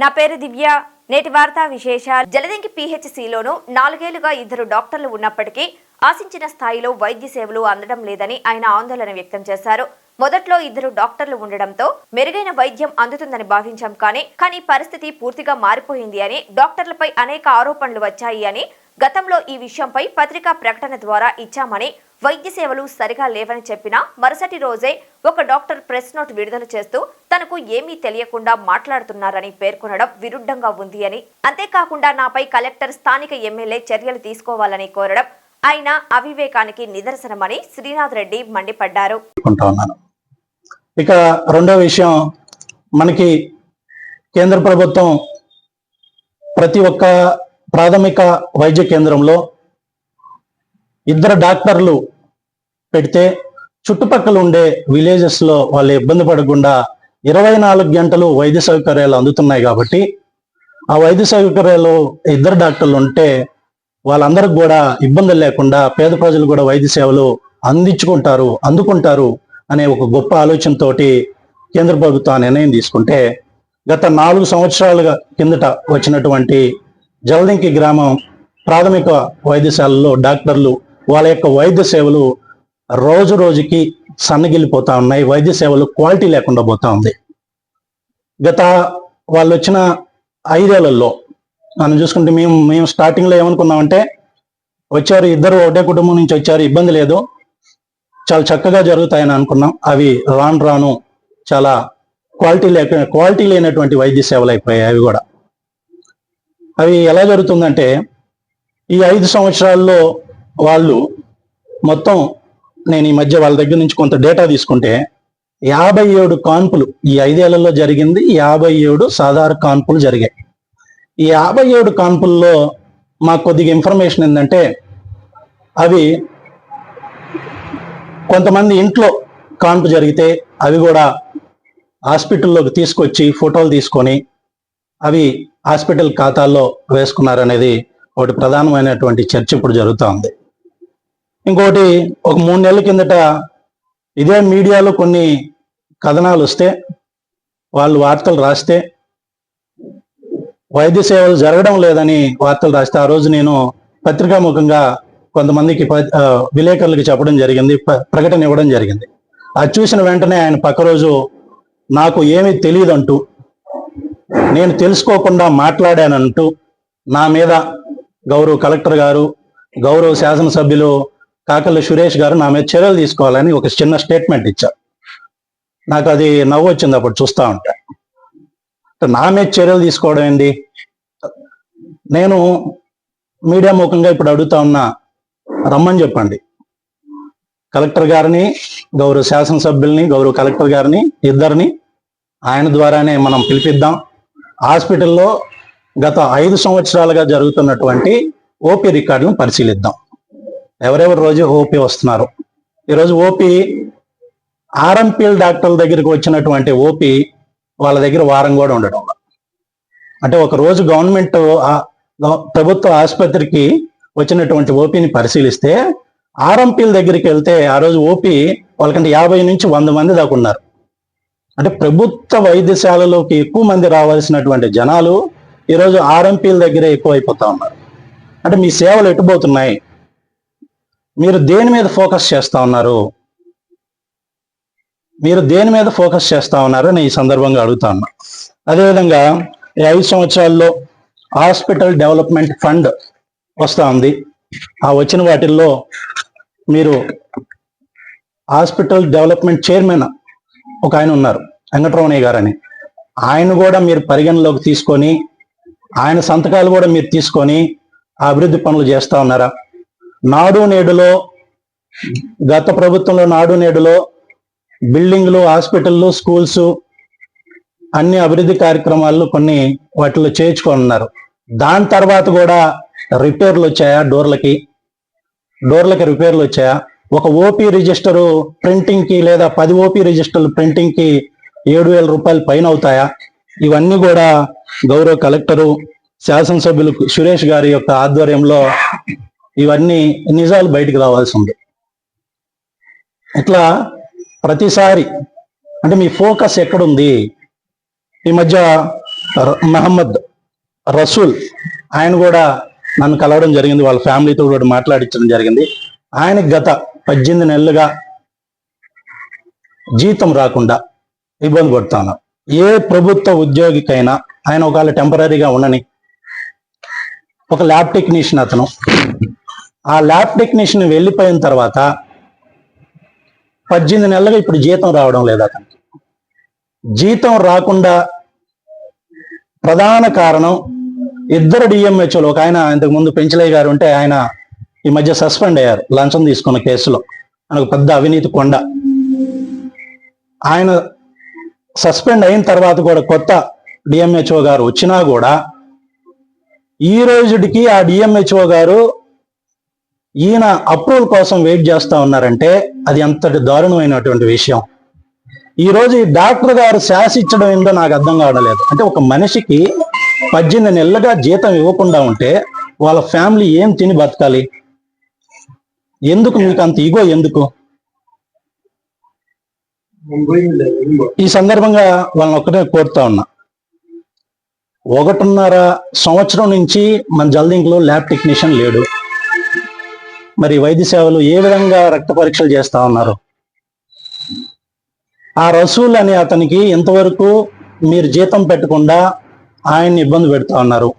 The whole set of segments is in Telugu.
నా పేరు దివ్య. నేటి వార్తా విశేషాలు. జలదంకి పిహెచ్సిలోను నాలుగేళ్ళుగా ఇద్దరు డాక్టర్లు ఉన్నప్పటికీ ఆశించిన స్థాయిలో వైద్య సేవలు అందడం లేదని ఆయన ఆందోళన వ్యక్తం చేశారు. మొదట్లో ఇద్దరు డాక్టర్లు ఉండడంతో మెరుగైన వైద్యం అందుతుందని భావించాం కానీ కానీ పరిస్థితి పూర్తిగా మారిపోయింది అని డాక్టర్లపై అనేక ఆరోపణలు వచ్చాయి అని గతంలో ఈ విషయంపై పత్రికా ప్రకటన ద్వారా ఇచ్చామని వైద్య సేవలు సరిగా లేవని చెప్పినా మరుసటి రోజే ఒక డాక్టర్ ప్రెస్ నోట్ విడుదల చేస్తూ తనకు ఏమీ తెలియకుండా మాట్లాడుతున్నారని పేర్కొనడం విరుద్ధంగా ఉంది అని. అంతేకాకుండా నాపై కలెక్టర్ స్థానిక ఎమ్మెల్యే చర్యలు తీసుకోవాలని కోరడం ఆయన అవివేకానికి నిదర్శనమని శ్రీనాథ్ రెడ్డి మండిపడ్డారు. ఇక రెండో విషయం మనకి కేంద్ర ప్రభుత్వం ప్రతి ఒక్క ప్రాథమిక వైద్య కేంద్రంలో ఇద్దరు డాక్టర్లు పెడితే చుట్టుపక్కల ఉండే విలేజెస్లో వాళ్ళు ఇబ్బంది పడకుండా ఇరవై నాలుగు గంటలు వైద్య సౌకర్యాలు అందుతున్నాయి కాబట్టి ఆ వైద్య సౌకర్యాలు ఇద్దరు డాక్టర్లు ఉంటే వాళ్ళందరికి కూడా ఇబ్బందులు లేకుండా పేద ప్రజలు కూడా వైద్య సేవలు అందించుకుంటారు అందుకుంటారు అనే ఒక గొప్ప ఆలోచనతోటి కేంద్ర ప్రభుత్వం నిర్ణయం తీసుకుంటే గత నాలుగు సంవత్సరాలుగా కిందట వచ్చినటువంటి జలదింకి గ్రామం ప్రాథమిక వైద్యశాలలో డాక్టర్లు వాళ్ళ యొక్క వైద్య సేవలు రోజు రోజుకి సన్నగిల్లిపోతా ఉన్నాయి. వైద్య సేవలు క్వాలిటీ లేకుండా పోతా ఉంది. గత వాళ్ళు వచ్చిన ఐదేళ్ళలో మనం చూసుకుంటే మేము మేము స్టార్టింగ్లో ఏమనుకున్నామంటే వచ్చారు ఇద్దరు ఒకటే కుటుంబం నుంచి వచ్చారు ఇబ్బంది లేదు. చాలా చక్కగా జరుగుతాయని అనుకున్నాం. అవి రాను రాను చాలా క్వాలిటీ లేక క్వాలిటీ లేనటువంటి వైద్య సేవలు అయిపోయాయి అవి కూడా. అవి ఎలా జరుగుతుందంటే ఈ ఐదు సంవత్సరాల్లో వాళ్ళు మొత్తం నేను ఈ మధ్య వాళ్ళ దగ్గర నుంచి కొంత డేటా తీసుకుంటే యాభై ఏడు కాన్పులు ఈ ఐదేళ్ళలో జరిగింది యాభై ఏడు సాధారణ కాన్పులు జరిగాయి. ఈ యాభై ఏడు కాన్పుల్లో మాకు కొద్దిగా ఇన్ఫర్మేషన్ ఏంటంటే అవి కొంతమంది ఇంట్లో కాన్పు జరిగితే అవి కూడా హాస్పిటల్లోకి తీసుకొచ్చి ఫోటోలు తీసుకొని అవి హాస్పిటల్ ఖాతాల్లో వేసుకున్నారనేది ఒకటి ప్రధానమైనటువంటి చర్చ ఇప్పుడు జరుగుతూ ఉంది. ఇంకోటి ఒక మూడు నెలల కిందట ఇదే మీడియాలో కొన్ని కథనాలు వస్తే వాళ్ళు వార్తలు రాస్తే వైద్య సేవలు జరగడం లేదని వార్తలు రాస్తే ఆ రోజు నేను పత్రికాముఖంగా కొంతమందికి ప- విలేకరులకు చెప్పడం జరిగింది ప్రకటన ఇవ్వడం జరిగింది. అది చూసిన వెంటనే ఆయన పక్క రోజు నాకు ఏమీ తెలియదంటూ నేను తెలుసుకోకుండా మాట్లాడానంటూ నా మీద గౌరవ కలెక్టర్ గారు గౌరవ శాసనసభ్యులు కాకర్ల సురేష్ గారు నా మీద చర్యలు తీసుకోవాలని ఒక చిన్న స్టేట్మెంట్ ఇచ్చారు. నాకు అది నవ్వు వచ్చింది అప్పుడు చూస్తూ ఉంటే. నా మీద చర్యలు తీసుకోవడం ఏంటి నేను మీడియా ముఖంగా ఇప్పుడు అడుగుతా ఉన్నా రమ్మని చెప్పండి. కలెక్టర్ గారిని గౌరవ శాసనసభ్యుల్ని గౌరవ కలెక్టర్ గారిని ఇద్దరిని ఆయన ద్వారానే మనం పిలిపిద్దాం. హాస్పిటల్లో గత ఐదు సంవత్సరాలుగా జరుగుతున్నటువంటి ఓపీ రికార్డులను పరిశీలిద్దాం. ఎవరెవరు రోజు ఓపీ వస్తున్నారు? ఈరోజు ఓపీ ఆర్ఎంపీఎల్ డాక్టర్ల దగ్గరికి వచ్చినటువంటి ఓపీ వాళ్ళ దగ్గర వారం కూడా ఉండడం అంటే ఒక రోజు గవర్నమెంట్ ప్రభుత్వ ఆసుపత్రికి వచ్చినటువంటి ఓపీని పరిశీలిస్తే ఆర్ఎంపీల దగ్గరికి వెళ్తే ఆ రోజు ఓపీ వాళ్ళకంటే యాభై నుంచి వంద మంది దాకా ఉన్నారు. అంటే ప్రభుత్వ వైద్యశాలలోకి ఎక్కువ మంది రావాల్సినటువంటి జనాలు ఈరోజు ఆర్ఎంపీల దగ్గరే ఎక్కువ అయిపోతా ఉన్నారు. అంటే మీ సేవలు ఎటుపోతున్నాయి? మీరు దేని మీద ఫోకస్ చేస్తా ఉన్నారు? మీరు దేని మీద ఫోకస్ చేస్తా ఉన్నారు నేను ఈ సందర్భంగా అడుగుతా ఉన్నా. అదేవిధంగా ఈ ఐదు సంవత్సరాల్లో హాస్పిటల్ డెవలప్మెంట్ ఫండ్ వస్తూ ఉంది. ఆ వచ్చిన వాటిల్లో మీరు హాస్పిటల్ డెవలప్మెంట్ చైర్మన్ ఒక ఆయన ఉన్నారు వెంకటరమణయ్య గారని. ఆయన కూడా మీరు పరిగణలోకి తీసుకొని ఆయన సంతకాలు కూడా మీరు తీసుకొని అభివృద్ధి పనులు చేస్తా ఉన్నారా? నాడు నేడులో గత ప్రభుత్వంలో నాడు నేడులో బిల్డింగ్లు హాస్పిటల్లు స్కూల్స్ అన్ని అభివృద్ధి కార్యక్రమాలు కొన్ని వాటిలో చేర్చుకున్నారు దాని తర్వాత కూడా రిపేర్లు వచ్చాయా డోర్లకి? డోర్లకి రిపేర్లు వచ్చాయా? ఒక ఓపీ రిజిస్టరు ప్రింటింగ్కి లేదా పది ఓపీ రిజిస్టర్లు ప్రింటింగ్కి ఏడు వేల రూపాయలు పైన అవుతాయా? ఇవన్నీ కూడా గౌరవ కలెక్టరు శాసనసభ్యులు సురేష్ గారి యొక్క ఆధ్వర్యంలో ఇవన్నీ నిజాలు బయటికి రావాల్సి ఉంది ఇట్లా ప్రతిసారి అంటే మీ ఫోకస్ ఎక్కడుంది? ఈ మధ్య మహమ్మద్ రసూల్ ఆయన కూడా నన్ను కలవడం జరిగింది వాళ్ళ ఫ్యామిలీతో కూడా మాట్లాడించడం జరిగింది. ఆయనకి గత పద్దెనిమిది నెలలుగా జీతం రాకుండా ఇబ్బంది పడుతాను. ఏ ప్రభుత్వ ఉద్యోగికైనా ఆయన ఒకవేళ టెంపరీగా ఉండని ఒక ల్యాబ్ టెక్నీషియన్ అతను ఆ ల్యాబ్ టెక్నీషియన్ వెళ్ళిపోయిన తర్వాత పద్దెనిమిది నెలలుగా ఇప్పుడు జీతం రావడం లేదు అతనికి. జీతం రాకుండా ప్రధాన కారణం ఇద్దరు డిఎంహెచ్ఓలు ఒక ఆయన ఇంతకు ముందు పెంచలయ్య గారు ఉంటే ఆయన ఈ మధ్య సస్పెండ్ అయ్యారు లంచం తీసుకున్న కేసులో. ఆయనకు పెద్ద అవినీతి కొండ. ఆయన సస్పెండ్ అయిన తర్వాత కూడా కొత్త డిఎంహెచ్ఓ గారు వచ్చినా కూడా ఈ రోజుకి ఆ డిఎంహెచ్ఓ గారు ఈయన అప్రూవల్ కోసం వెయిట్ చేస్తా ఉన్నారంటే అది అంతటి దారుణమైనటువంటి విషయం. ఈరోజు ఈ డాక్టర్ గారు శాసిచ్చడం ఏందో నాకు అర్థం కావడం లేదు అంటే ఒక మనిషికి పద్దెనిమిది నెలలుగా జీతం ఇవ్వకుండా ఉంటే వాళ్ళ ఫ్యామిలీ ఏం తిని బతకాలి? ఎందుకు మీకు అంత ఈగో ఎందుకు? ఈ సందర్భంగా వాళ్ళని ఒక్కటే కోరుతా ఉన్నా. ఒకటిన్నర సంవత్సరం నుంచి మన జల్దింగ్లో ల్యాబ్ టెక్నీషియన్ లేడు. మరి వైద్య సేవలు ఏ విధంగా రక్త పరీక్షలు చేస్తా ఉన్నారు? ఆ రసూల్ అనే అతనికి ఇంతవరకు మీరు జీతం పెట్టకుండా ఆయన్ని ఇబ్బంది పెడతా ఉన్నారు.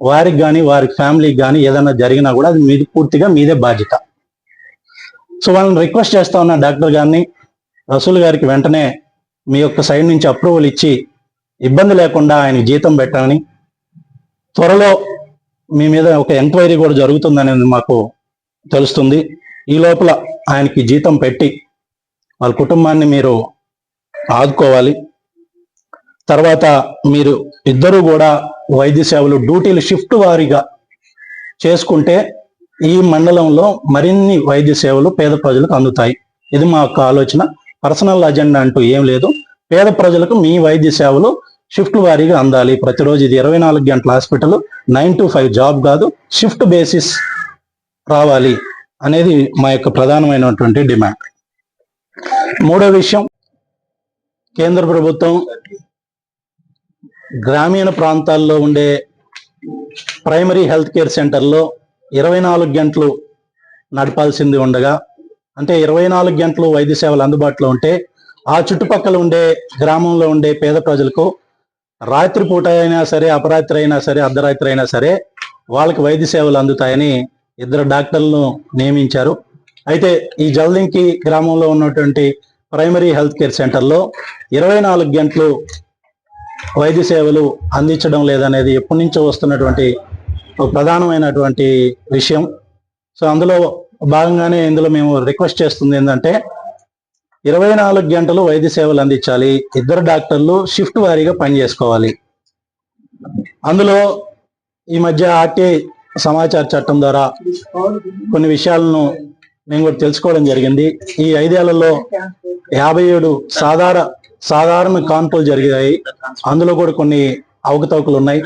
వారికి కానీ వారి ఫ్యామిలీకి కానీ ఏదైనా జరిగినా కూడా అది మీది పూర్తిగా మీదే బాధ్యత. సో వాళ్ళని రిక్వెస్ట్ చేస్తా ఉన్నా డాక్టర్ గారిని. రసూల్ గారికి వెంటనే మీ యొక్క సైడ్ నుంచి అప్రూవల్ ఇచ్చి ఇబ్బంది లేకుండా ఆయనకి జీతం పెట్టాలని. త్వరలో మీ మీద ఒక ఎంక్వైరీ కూడా జరుగుతుందనేది మాకు తెలుస్తుంది. ఈ లోపల ఆయనకి జీతం పెట్టి వాళ్ళ కుటుంబాన్ని మీరు ఆదుకోవాలి. తర్వాత మీరు ఇద్దరు కూడా వైద్య సేవలు డ్యూటీలు షిఫ్ట్ వారీగా చేసుకుంటే ఈ మండలంలో మరిన్ని వైద్య సేవలు పేద ప్రజలకు అందుతాయి. ఇది మా యొక్క ఆలోచన. పర్సనల్ అజెండా అంటూ ఏం లేదు. పేద ప్రజలకు మీ వైద్య సేవలు షిఫ్ట్ వారీగా అందాలి. ప్రతిరోజు ఇది ఇరవై నాలుగు గంటల hospital nine to five job కాదు షిఫ్ట్ బేసిస్ రావాలి అనేది మా యొక్క ప్రధానమైనటువంటి డిమాండ్. మూడో విషయం కేంద్ర ప్రభుత్వం గ్రామీణ ప్రాంతాల్లో ఉండే ప్రైమరీ హెల్త్ కేర్ సెంటర్లో ఇరవై నాలుగు గంటలు నడపాల్సింది ఉండగా అంటే ఇరవై నాలుగు గంటలు వైద్య సేవలు అందుబాటులో ఉంటే ఆ చుట్టుపక్కల ఉండే గ్రామంలో ఉండే పేద ప్రజలకు రాత్రిపూట అయినా సరే అపరాత్రి అయినా సరే అర్ధరాత్రి అయినా సరే వాళ్ళకి వైద్య సేవలు అందుతాయని ఇద్దరు డాక్టర్లను నియమించారు. అయితే ఈ జల్దింకి గ్రామంలో ఉన్నటువంటి ప్రైమరీ హెల్త్ కేర్ సెంటర్లో ఇరవై నాలుగు గంటలు వైద్య సేవలు అందించడం లేదనేది ఎప్పటి నుంచో వస్తున్నటువంటి ఒక ప్రధానమైనటువంటి విషయం. సో అందులో భాగంగానే ఇందులో మేము రిక్వెస్ట్ చేస్తుంది ఏంటంటే ఇరవై నాలుగు గంటలు వైద్య సేవలు అందించాలి ఇద్దరు డాక్టర్లు షిఫ్ట్ వారీగా పనిచేసుకోవాలి అందులో ఈ మధ్య ఆర్టీఐ సమాచార చట్టం ద్వారా కొన్ని విషయాలను మేము కూడా తెలుసుకోవడం జరిగింది. ఈ ఐదేళ్ళలో యాభై ఏడు సాధారణ సాధారణ కాన్పులు జరిగాయి. అందులో కూడా కొన్ని అవకతవకలు ఉన్నాయి.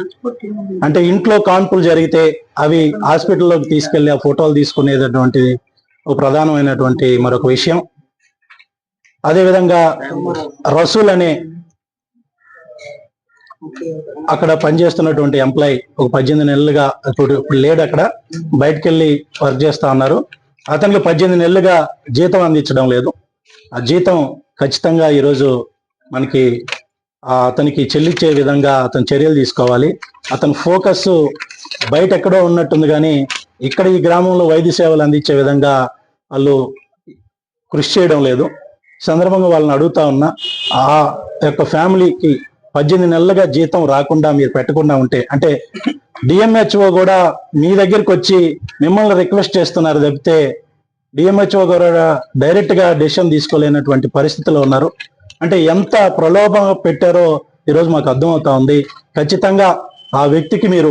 అంటే ఇంట్లో కాన్పులు జరిగితే అవి హాస్పిటల్లోకి తీసుకెళ్ళి ఆ ఫోటోలు తీసుకునేటటువంటి ఒక ప్రధానమైనటువంటి మరొక విషయం. అదేవిధంగా రసూల్ అనే అక్కడ పనిచేస్తున్నటువంటి ఎంప్లాయీ ఒక పద్దెనిమిది నెలలుగా ఇప్పుడు లేడు అక్కడ. బయటకు వెళ్ళి వర్క్ చేస్తా ఉన్నారు. అతనికి పద్దెనిమిది నెలలుగా జీతం అందించడం లేదు. ఆ జీతం ఖచ్చితంగా ఈరోజు మనకి అతనికి చెల్లించే విధంగా అతను చర్యలు తీసుకోవాలి. అతని ఫోకస్ బయట ఎక్కడో ఉన్నట్టుంది కానీ ఇక్కడ ఈ గ్రామంలో వైద్య సేవలు అందించే విధంగా వాళ్ళు కృషి చేయడం లేదు. సందర్భంగా వాళ్ళని అడుగుతా ఉన్నా ఆ యొక్క ఫ్యామిలీకి పద్దెనిమిది నెలలుగా జీతం రాకుండా మీరు పెట్టకుండా ఉంటే అంటే డిఎంహెచ్ఓ కూడా మీ దగ్గరికి వచ్చి మిమ్మల్ని రిక్వెస్ట్ చేస్తున్నారు తప్పితే డిఎంహెచ్ఓ కూడా డైరెక్ట్గా డెసిషన్ తీసుకోలేనటువంటి పరిస్థితిలో ఉన్నారు. అంటే ఎంత ప్రలోభం పెట్టారో ఈరోజు మాకు అర్థమవుతా ఉంది. ఖచ్చితంగా ఆ వ్యక్తికి మీరు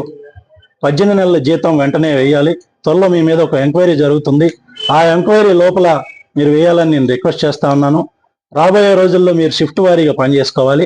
పద్దెనిమిది నెలల జీతం వెంటనే వేయాలి. త్వరలో మీ మీద ఒక ఎంక్వైరీ జరుగుతుంది. ఆ ఎంక్వైరీ లోపల మీరు వేయాలని నేను రిక్వెస్ట్ చేస్తా ఉన్నాను. రాబోయే రోజుల్లో మీరు షిఫ్ట్ వారీగా పనిచేసుకోవాలి.